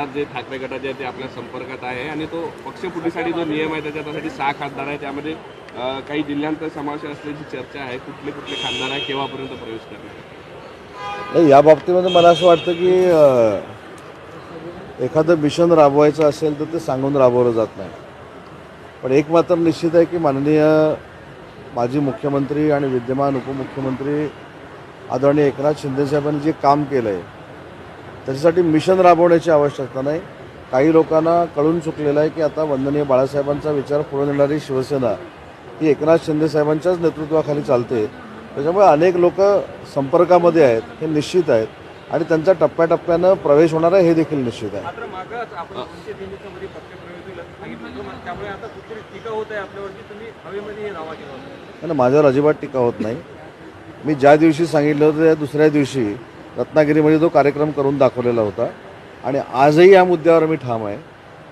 खासदार जे ठाकरे गटाचे आहेत ते आपल्या संपर्कात आहे आणि तो पक्षफुटीसाठी जो नियम आहे त्याच्यासाठी सहा खासदार आहे त्यामध्ये काही जिल्ह्यांचा समावेश असल्याची चर्चा आहे. कुठले कुठले खासदार आहे केव्हापर्यंत प्रवेश करणार नाही या बाबतीमध्ये मला असं वाटतं की एखादं मिशन राबवायचं असेल तर ते सांगून राबवलं जात नाही. पण एक मात्र निश्चित आहे की माननीय माजी मुख्यमंत्री आणि विद्यमान उपमुख्यमंत्री आदरणीय एकनाथ शिंदेसाहेबांनी जे काम केलं आहे त्याच्यासाठी मिशन राबवण्याची आवश्यकता नाही. काही लोकांना कळून चुकलेलं आहे की आता वंदनीय बाळासाहेबांचा विचार पुढे नेणारी शिवसेना ही एकनाथ शिंदेसाहेबांच्याच नेतृत्वाखाली चालते. त्याच्यामुळे अनेक लोक संपर्कामध्ये आहेत हे निश्चित आहेत आणि त्यांचा टप्प्याटप्प्यानं प्रवेश होणार आहे हे देखील निश्चित आहे. मात्र मागच आपण दोनशे दिवसामध्ये पक्षप्रवेश सांगितलं होतं त्यामुळे आता कुठेतरी टीका होत आहे आपल्यावरती. तुम्ही हवेमध्ये हे दावा केला होता. आणि माझ्यावर अजिबात टीका होत नाही. मी ज्या दिवशी सांगितलं होतं त्या दुसऱ्या दिवशी रत्नागिरीमध्ये तो कार्यक्रम करून दाखवलेला होता. आणि आजही या मुद्द्यावर मी ठाम आहे.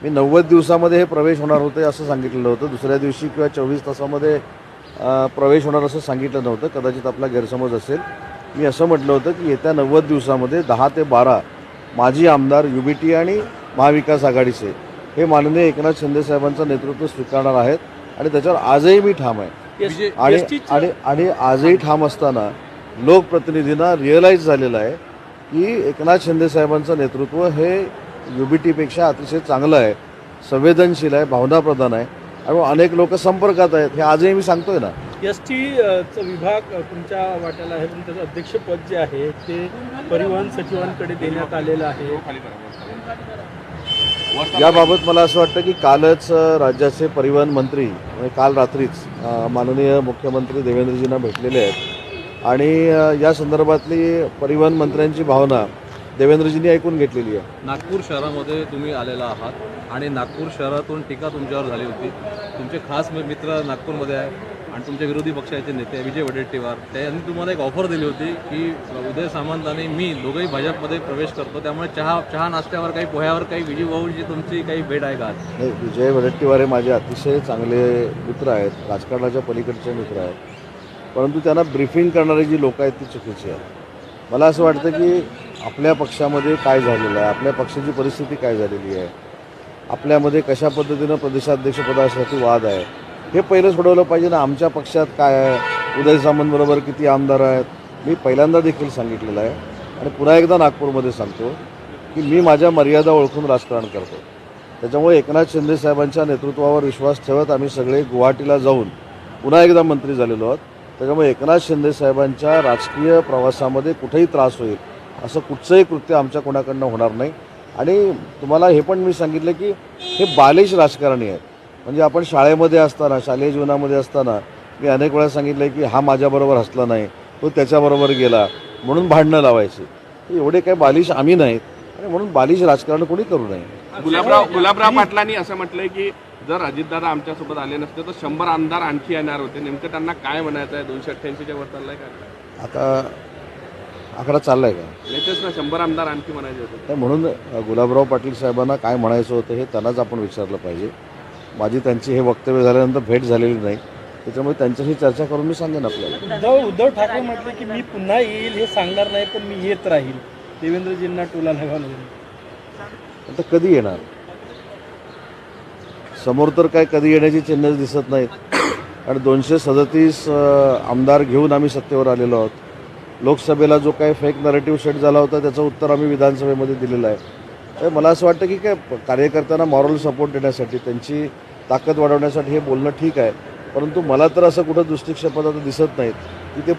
मी नव्वद दिवसामध्ये हे प्रवेश होणार होते असं सांगितलेलं होतं. दुसऱ्या दिवशी किंवा चोवीस तासामध्ये प्रवेश होणार असं सांगितलं नव्हतं. कदाचित आपला गैरसमज असेल. मी असं म्हटलं होतं की येत्या नव्वद दिवसामध्ये दहा ते बारा माजी आमदार यू बी टी आणि महाविकास आघाडीचे हे माननीय एकनाथ शिंदेसाहेबांचं नेतृत्व स्वीकारणार आहेत. आणि त्याच्यावर आजही मी ठाम आहे. आणि आणि आणि आजही ठाम असताना लोकप्रतिनिधींना रिअलाईज झालेलं आहे की एकनाथ शिंदे साहेबांचं नेतृत्व हे यू बी टीपेक्षा अतिशय चांगलं आहे संवेदनशील आहे भावनाप्रधान आहे आणि अनेक लोक संपर्कात आहेत. हे आजही मी सांगतोय ना. एस टी विभाग तुमच्या वाट्याला आहे पण त्याचं अध्यक्षपद जे आहे ते परिवहन सचिवांकडे देण्यात आलेलं आहे. याबाबत मला असं वाटतं की कालच राज्याचे परिवहन मंत्री म्हणजे काल रात्रीच माननीय मुख्यमंत्री देवेंद्रजींना भेटलेले आहेत. आणि या संदर्भातली परिवहन मंत्र्यांची भावना देवेंद्रजींनी ऐकून घेतलेली आहे. नागपूर शहरामध्ये तुम्ही आलेला आहात आणि नागपूर शहरातून टीका तुमच्यावर झाली होती. तुमचे खास मित्र नागपूरमध्ये आहे आणि तुमचे विरोधी पक्षाचे नेते विजय वडेट्टीवार. त्यांनी तुम्हाला एक ऑफर दिली होती की उदय सामंत आणि मी दोघंही भाजपमध्ये प्रवेश करतो. त्यामुळे चहा चहा नाश्त्यावर काही पोह्यावर काही विजय भाऊची तुमची काही भेट आहे का? नाही विजय वडेट्टीवार हे माझे अतिशय चांगले मित्र आहेत. राजकारणाच्या पलीकडचे मित्र आहेत. परंतु त्यांना ब्रीफिंग करणारी जी लोकं आहेत ती चुकीची आहेत. मला असं वाटतं की आपल्या पक्षामध्ये काय झालेलं आहे? आपल्या पक्षाची परिस्थिती काय झालेली आहे? आपल्यामध्ये कशा पद्धतीनं प्रदेशाध्यक्षपदासाठी वाद आहे? हे पहिलं सोडवलं पाहिजे ना. आमच्या पक्षात काय आहे? उदय सामंतबरोबर किती आमदार आहेत? मी पहिल्यांदा देखील सांगितलेलं आहे आणि पुन्हा एकदा नागपूरमध्ये सांगतो की मी माझ्या मर्यादा ओळखून राजकारण करतो. त्याच्यामुळे एकनाथ शिंदे साहेबांच्या नेतृत्वावर विश्वास ठेवत आम्ही सगळे गुवाहाटीला जाऊन पुन्हा एकदा मंत्री झालेलो आहोत. त्याच्यामुळे एकनाथ शिंदे साहेबांच्या राजकीय प्रवासामध्ये कुठेही त्रास होईल असं कुठचंही कृत्य आमच्या कोणाकडनं होणार नाही. आणि तुम्हाला हे पण मी सांगितलं की हे बालिश राजकारणी आहेत. म्हणजे आपण शाळेमध्ये असताना शालेय जीवनामध्ये असताना मी अनेक वेळा सांगितलं की हा माझ्याबरोबर हसला नाही तो त्याच्याबरोबर गेला म्हणून भांडणं लावायची. एवढे काही बालिश आम्ही नाहीत. आणि म्हणून बालिश राजकारण कोणी करू नये. गुलाबराव गुलाबराव पाटलांनी असं म्हटलंय की जर अजितदादा आमच्यासोबत आले नसते तर शंभर आमदार आणखी येणार होते. नेमकं त्यांना काय म्हणायचं आहे? दोनशे अठ्ठ्याऐंशीच्या वर चाललाय का? आता आकडा चाललाय का? लेटेस्ट ना शंभर आमदार आणखी म्हणायचे होते. नाही म्हणून अ, गुलाबराव पाटील साहेबांना काय म्हणायचं होतं हे त्यांनाच आपण विचारलं पाहिजे. माझी त्यांची हे वक्तव्य झाल्यानंतर भेट झालेली नाही. त्याच्यामुळे त्यांच्याशी चर्चा करून मी सांगेन आपल्याला. उद्धव उद्धव ठाकरे म्हटले की मी पुन्हा येईल हे सांगणार नाही पण मी येत राहील. देवेंद्रजींना टोला नाही घालून आता कधी येणार? समोर तर काय कधी येण्याची चिन्हच दिसत नाहीत. आणि दोनशे सदतीस आमदार घेऊन आम्ही सत्तेवर आलेलो आहोत. लोकसभेला जो काही फेक नरेटिव्ह सेट झाला होता त्याचं उत्तर आम्ही विधानसभेमध्ये दिलेलं आहे. तर मला असं वाटतं की काय कार्यकर्त्यांना मॉरल सपोर्ट देण्यासाठी त्यांची ताकद वाढवण्यासाठी हे बोलणं ठीक आहे. परंतु मला तर असं कुठं दृष्टिक्षेपात आता दिसत नाहीत. की ते